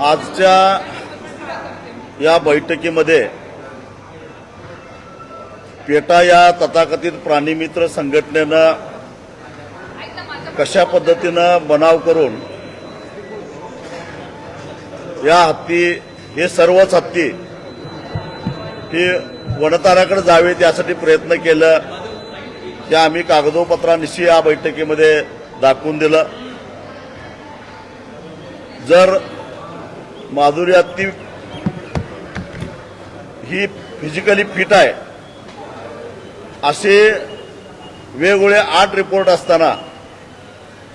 आजच्या या बैठकीमध्ये पेटा या तथाकथित प्राणीमित्र संघटनेनं कशा पद्धतीनं बनाव करून या हत्ती हे सर्वच हत्ती हे वनताराकडे जावेत यासाठी प्रयत्न केलं ते आम्ही कागदोपत्रानिशी या बैठकीमध्ये दाखवून दिलं. जर माधुरी ही फिजिकली फिट आहे असे वेगवेगळे आठ रिपोर्ट असताना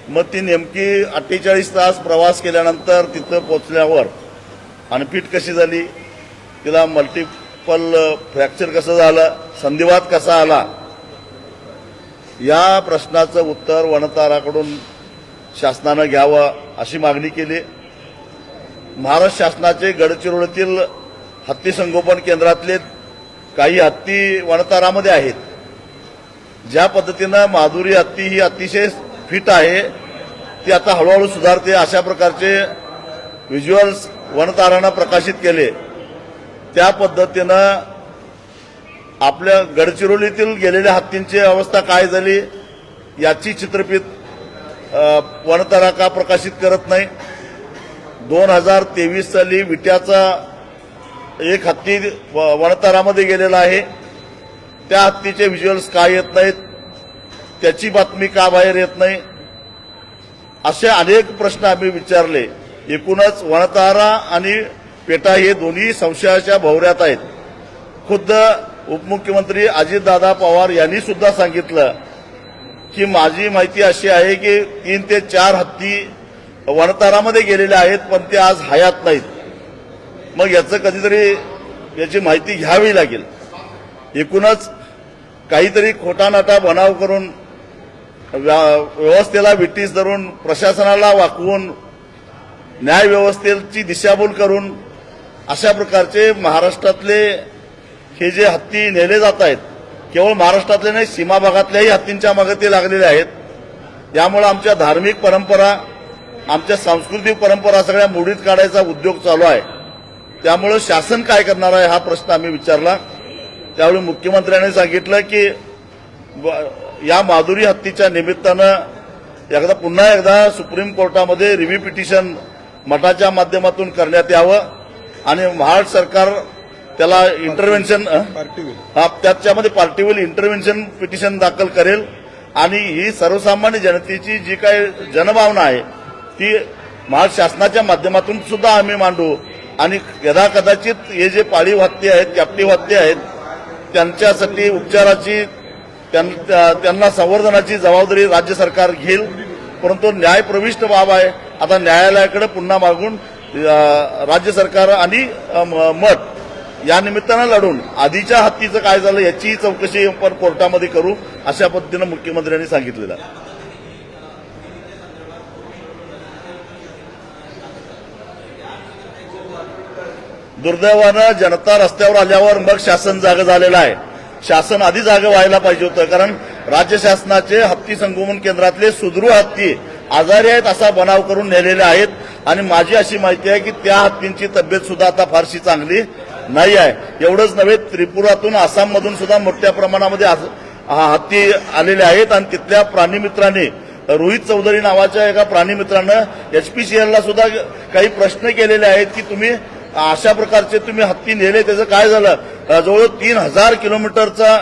मग ती नेमकी अठ्ठेचाळीस तास प्रवास केल्यानंतर तिथं पोचल्यावर अनफिट कशी झाली तिला मल्टिपल फ्रॅक्चर कसं झालं संधिवात कसा आला या प्रश्नाचं उत्तर वनताराकडून शासनानं घ्यावं अशी मागणी केली. महाराष्ट्र शासनाचे गडचिरोलीतील हत्ती संगोपन केंद्रातले काही हत्ती वनतारामध्ये आहेत. ज्या पद्धतीनं माधुरी हत्ती ही अतिशय फिट आहे ती आता हळूहळू सुधारते अशा प्रकारचे व्हिज्युअल्स वनतारानं प्रकाशित केले. त्या पद्धतीनं आपल्या गडचिरोलीतील गेलेल्या हत्तींची अवस्था काय झाली याची चित्रफित वनतारा का प्रकाशित करत नाही. दोन हजार तेवीस साली विट्याचा एक हत्ती व- वनतारामध्ये गेलेला आहे. त्या हत्तीचे व्हिज्युअल्स का येत नाहीत? त्याची बातमी का बाहेर येत नाही? असे अनेक प्रश्न आम्ही विचारले. एकूणच वनतारा आणि पेटा हे दोन्ही संशयाच्या भोवऱ्यात आहेत. खुद्द उपमुख्यमंत्री अजितदादा पवार यांनी सुद्धा सांगितलं की माझी माहिती अशी आहे की तीन ते चार हत्ती वनतारामध्ये गेलेले आहेत पण ते आज हयात नाहीत. मग याचं कधीतरी याची माहिती घ्यावी लागेल. एकूणच काहीतरी खोटा नाटा बनाव करून व्या- व्यवस्थेला विटीस धरून प्रशासनाला वाकवून न्यायव्यवस्थेची दिशाभूल करून अशा प्रकारचे महाराष्ट्रातले हे जे हत्ती नेले जात आहेत केवळ महाराष्ट्रातले नाही सीमा भागातल्याही हत्तींच्या मागे ते लागलेले आहेत. त्यामुळे आमच्या धार्मिक परंपरा आमच्या सांस्कृतिक परंपरा सगळ्या मोडीत काढायचा उद्योग चालू आहे. त्यामुळे शासन काय करणार आहे हा प्रश्न आम्ही विचारला. त्यावेळी मुख्यमंत्र्यांनी सांगितलं की या माधुरी हत्तीच्या निमित्तानं एकदा पुन्हा एकदा सुप्रीम कोर्टामध्ये रिव्ह्यू पिटिशन मठाच्या माध्यमातून करण्यात यावं आणि महाराष्ट्र सरकार त्याला इंटरव्हेन्शन हा त्याच्यामध्ये पार्टीवर इंटरव्हेन्शन पिटिशन दाखल करेल. आणि ही सर्वसामान्य जनतेची जी काही जनभावना आहे ती महाराष्ट्र शासनाच्या माध्यमातून सुद्धा आम्ही मांडू. आणि यदा कदाचित हे जे पाळीव हत्ती आहेत कॅप्टिव्ह हत्ती आहेत त्यांच्यासाठी उपचाराची त्यां- त्या- त्यांना संवर्धनाची जबाबदारी राज्य सरकार घेईल. परंतु न्यायप्रविष्ट बाब आहे. आता न्यायालयाकडे पुन्हा मागून राज्य सरकार आणि मठ या निमित्तानं लढून आधीच्या हत्तीचं काय झालं याचीही चौकशी आपण कोर्टामध्ये करू अशा पद्धतीनं मुख्यमंत्र्यांनी सांगितलेलं आहे. दुर्दैवानं जनता रस्त्यावर आल्यावर मग शासन जागं झालेलं आहे शासन आधी जागं व्हायला पाहिजे होतं कारण राज्य शासनाचे हत्ती संगोपन केंद्रातले सुदृढ हत्ती आजारी आहेत असा बनाव करून नेलेले आहेत आणि माझी अशी माहिती आहे की त्या हत्तींची तब्येत सुद्धा आता फारशी चांगली नाही आहे एवढंच नव्हे त्रिपुरातून आसाममधून सुद्धा मोठ्या प्रमाणामध्ये आज- हत्ती आलेले आहेत आणि तिथल्या प्राणीमित्रांनी रोहित चौधरी नावाच्या एका प्राणीमित्रानं एचपीसीएलला सुद्धा काही प्रश्न केलेले आहेत की तुम्ही अशा प्रकारचे तुम्ही हत्ती नेले त्याचं काय झालं? जवळ तीन हजार किलोमीटरचा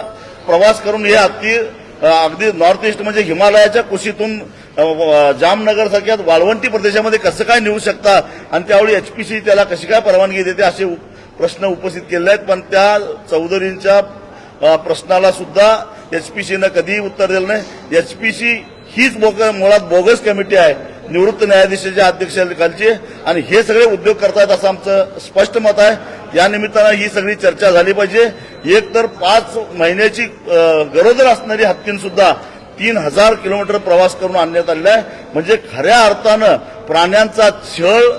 प्रवास करून हे हत्ती अगदी नॉर्थ ईस्ट म्हणजे हिमालयाच्या कुशीतून जामनगर सारख्या वाळवंटी प्रदेशामध्ये कसं काय नेऊ शकता? आणि त्यावेळी एचपीसी त्याला कशी काय परवानगी देते? असे प्रश्न उपस्थित केले आहेत पण त्या चौधरींच्या प्रश्नाला सुद्धा एचपीसीनं कधीही उत्तर दिलं नाही. एचपीसी हीच बोग मुळात बोगस कमिटी आहे निवृत्त न्यायाधीशाच्या अध्यक्षाखालची आणि हे सगळे उद्योग करतायत असं आमचं स्पष्ट मत आहे. या निमित्तानं ही सगळी चर्चा झाली पाहिजे. एक तर पाच महिन्याची गरोदर असणारी हत्तींसुद्धा तीन हजार किलोमीटर प्रवास करून आणण्यात आलेला आहे. म्हणजे खऱ्या अर्थानं प्राण्यांचा छळ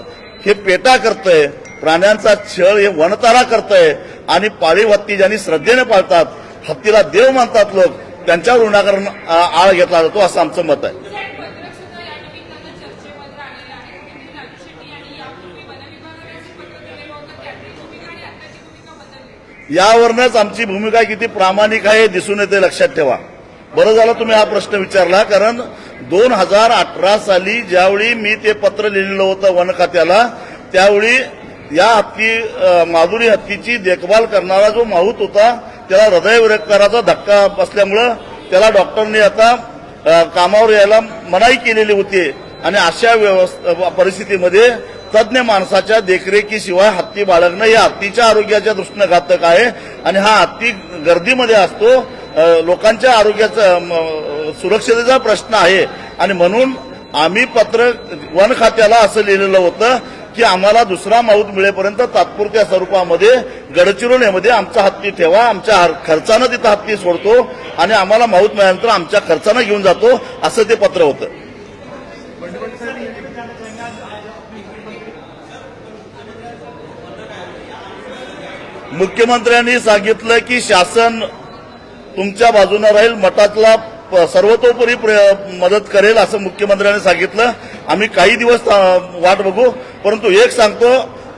हे पेटा करतंय. प्राण्यांचा छळ हे वनतारा करतंय आणि पाळीव हत्ती ज्यांनी श्रद्धेने पाळतात हत्तीला देव मानतात लोक त्यांच्यावर ऋणाकरण आळ घेतला जातो असं आमचं मत आहे. यावरनच आमची भूमिका किती प्रामाणिक आहे दिसून येते लक्षात ठेवा. बरं झालं तुम्ही हा प्रश्न विचारला कारण दोन हजार अठरा साली ज्यावेळी मी ते पत्र लिहिलेलं होतं वन खात्याला त्यावेळी या हत्ती माधुरी हत्तीची देखभाल करणारा जो माहूत होता त्याला हृदयविकाराचा धक्का बसल्यामुळं त्याला डॉक्टरने आता कामावर यायला मनाई केलेली होती. आणि अशा परिस्थितीमध्ये तज्ज्ञ माणसाच्या देखरेखीशिवाय हत्ती बाळगणं हे हत्तीच्या आरोग्याच्या दृष्टीनं घातक आहे. आणि हा हत्ती गर्दीमध्ये असतो लोकांच्या आरोग्याचा सुरक्षतेचा प्रश्न आहे. आणि म्हणून आम्ही पत्र वन खात्याला असं लिहिलेलं होतं की आम्हाला दुसरा माऊत मिळेपर्यंत तात्पुरत्या स्वरूपामध्ये गडचिरोलीमध्ये आमचा हत्ती ठेवा आमच्या खर्चानं तिथं हत्ती सोडतो आणि आम्हाला माऊत मिळाल्यानंतर आमच्या खर्चानं घेऊन जातो असं ते पत्र होतं. मुख्यमंत्र्यांनी सांगितलं की शासन तुमच्या बाजूनं राहील मठातला सर्वतोपरी मदत करेल असं मुख्यमंत्र्यांनी सांगितलं. आम्ही काही दिवस वाट बघू. परंतु एक सांगतो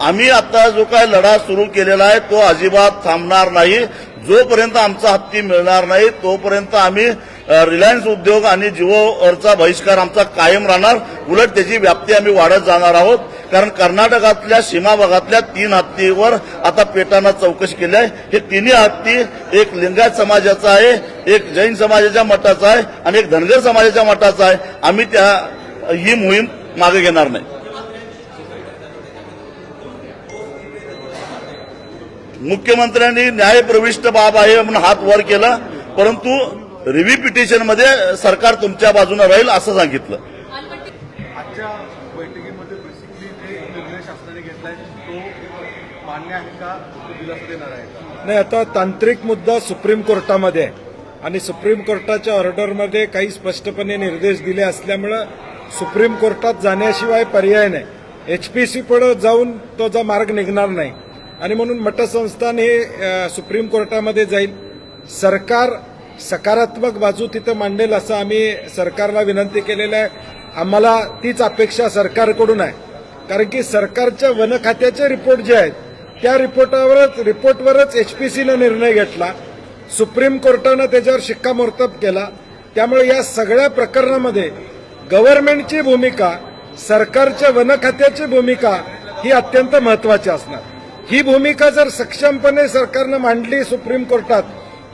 आम्ही आता जो काय लढा सुरू केलेला आहे तो अजिबात थांबणार नाही. जोपर्यंत आमचा हत्ती मिळणार नाही तोपर्यंत आम्ही रिलायन्स उद्योग आणि जिओवरचा बहिष्कार आमचा कायम राहणार. उलट त्याची व्याप्ती आम्ही वाढत जाणार आहोत. कारण कर्नाटकातल्या सीमा भागातल्या तीन हत्तीवर आता पेटानं चौकशी केली आहे. हे तिन्ही हत्ती एक लिंगायत समाजाचा आहे एक जैन समाजाच्या मठाचा आहे आणि एक धनगर समाजाच्या मठाचा आहे. आम्ही त्या ही मोहीम मागे घेणार नाही. मुख्यमंत्र्यांनी न्यायप्रविष्ट बाब आहे म्हणून हात वर केला परंतु रिव्ह्यू पिटिशनमध्ये सरकार तुमच्या बाजूने राहील असं सांगितलं. आजच्या बैठकीमध्ये बेसिकली जे निर्णय शासनाने घेतलाय तो मान्य आहे का? तो दिलासा देणार आहे नाही आता तांत्रिक मुद्दा सुप्रीम कोर्टामध्ये आहे. आणि सुप्रीम कोर्टाच्या ऑर्डरमध्ये काही स्पष्टपणे निर्देश दिले असल्यामुळं सुप्रीम कोर्टात जाण्याशिवाय पर्याय नाही. एच पी सी पुढे जाऊन तो जा मार्ग निघणार नाही. आणि म्हणून मठसंस्थान हे सुप्रीम कोर्टामध्ये जाईल. सरकार सकारात्मक बाजू तिथं मांडेल असं आम्ही सरकारला विनंती केलेलं आहे. आम्हाला तीच अपेक्षा सरकारकडून आहे. कारण की सरकारच्या वन खात्याचे रिपोर्ट जे आहेत त्या रिपोर्टावरच रिपोर्टवरच एच पी सीनं निर्णय घेतला. सुप्रीम कोर्टानं त्याच्यावर शिक्कामोर्तब केला. त्यामुळे या सगळ्या प्रकरणामध्ये गव्हर्नमेंटची भूमिका सरकारच्या वन खात्याची भूमिका ही अत्यंत महत्वाची असणार. ही भूमिका जर सक्षमपणे सरकारनं मांडली सुप्रीम कोर्टात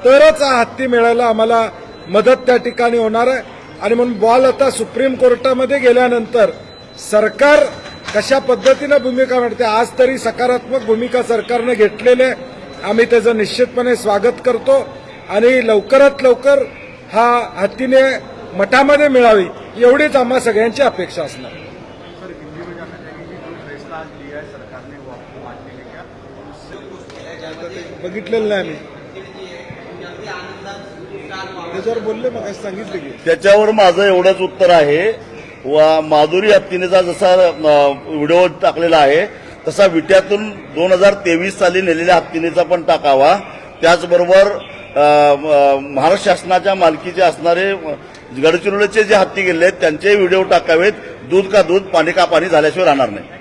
तरच हा हत्ती मिळायला आम्हाला मदत त्या ठिकाणी होणार आहे. आणि म्हणून बॉल आता सुप्रीम कोर्टामध्ये गेल्यानंतर सरकार कशा पद्धतीनं भूमिका मांडते आज तरी सकारात्मक भूमिका सरकारनं घेतलेली आहे. आम्ही त्याचं निश्चितपणे स्वागत करतो. आणि लवकरात लवकर हा हत्तीने मठामध्ये मिळावी एवढीच आम्हा सगळ्यांची अपेक्षा असणार सर हिंदी में जाना चाहिए कि जो फैसला आज लिया है सरकार ने वो आपको मान्य है बघितलेलं नाही आम्ही. त्याच्यावर बोलले मग सांगितले की. त्याच्यावर माझं एवढंच उत्तर आहे. वा माधुरी हत्तीनेचा जसा व्हिडिओ टाकलेला आहे तसा विट्यातून दोन हजार तेवीस साली नेलेल्या हत्तीनेचा पण टाकावा. त्याचबरोबर महाराष्ट्र शासनाच्या मालकीचे असणारे गडचिरोलीचे जे हत्ती गेले आहेत त्यांचे व्हिडिओ टाकावेत. दूध का दूध पाणी का पाणी झाल्याशिवाय राहणार नाही.